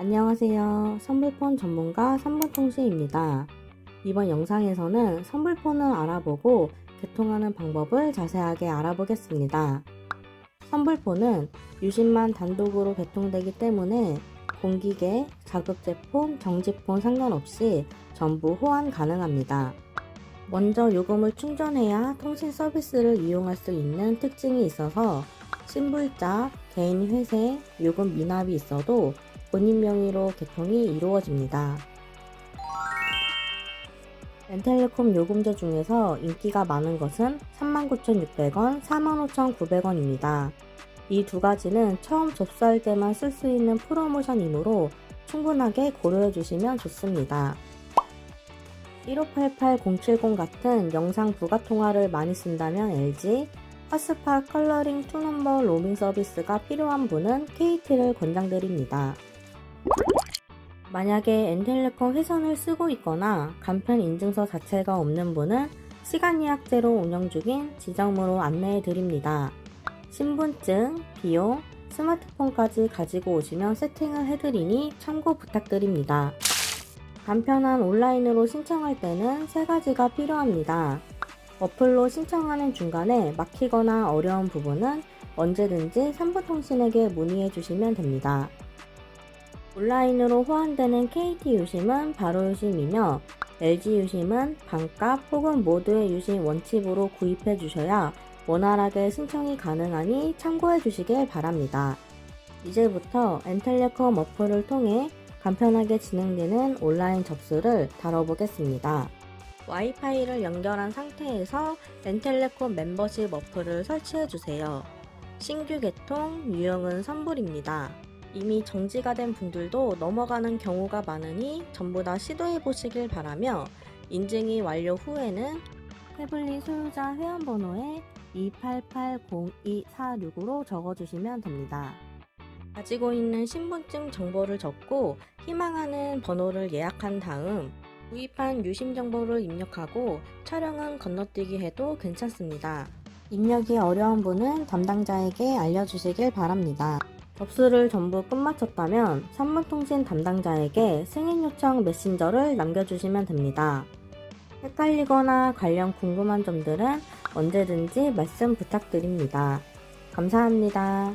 안녕하세요. 선불폰 전문가 선불통시입니다. 이번 영상에서는 선불폰을 알아보고 개통하는 방법을 자세하게 알아보겠습니다. 선불폰은 유심만 단독으로 개통되기 때문에 공기계, 자급제폰, 정지폰 상관없이 전부 호환 가능합니다. 먼저 요금을 충전해야 통신 서비스를 이용할 수 있는 특징이 있어서 신불자, 개인 회생, 요금 미납이 있어도 본인 명의로 개통이 이루어집니다. 엔텔레콤 요금제 중에서 인기가 많은 것은 39,600원, 45,900원입니다. 이 두 가지는 처음 접수할 때만 쓸 수 있는 프로모션이므로 충분하게 고려해 주시면 좋습니다. 1588-070 같은 영상 부가 통화를 많이 쓴다면 LG, 핫스팟 컬러링 2넘버 로밍 서비스가 필요한 분은 KT를 권장드립니다. 만약에 엔텔레콤 회선을 쓰고 있거나 간편 인증서 자체가 없는 분은 시간 예약제로 운영 중인 지정무로 안내해 드립니다. 신분증, 비용, 스마트폰까지 가지고 오시면 세팅을 해드리니 참고 부탁드립니다. 간편한 온라인으로 신청할 때는 세 가지가 필요합니다. 어플로 신청하는 중간에 막히거나 어려운 부분은 언제든지 삼부통신에게 문의해 주시면 됩니다. 온라인으로 호환되는 KT 유심은 바로 유심이며 LG 유심은 반값 혹은 모두의 유심 원칙으로 구입해 주셔야 원활하게 신청이 가능하니 참고해 주시길 바랍니다. 이제부터 엔텔레콤 어플을 통해 간편하게 진행되는 온라인 접수를 다뤄보겠습니다. 와이파이를 연결한 상태에서 엔텔레콤 멤버십 어플을 설치해 주세요. 신규 개통 유형은 선불입니다. 이미 정지가 된 분들도 넘어가는 경우가 많으니 전부 다 시도해 보시길 바라며 인증이 완료 후에는 태블릿 소유자 회원번호에 2880246으로 적어주시면 됩니다. 가지고 있는 신분증 정보를 적고 희망하는 번호를 예약한 다음 구입한 유심 정보를 입력하고 촬영은 건너뛰기 해도 괜찮습니다. 입력이 어려운 분은 담당자에게 알려주시길 바랍니다. 접수를 전부 끝마쳤다면 산문통신 담당자에게 승인 요청 메신저를 남겨주시면 됩니다. 헷갈리거나 관련 궁금한 점들은 언제든지 말씀 부탁드립니다. 감사합니다.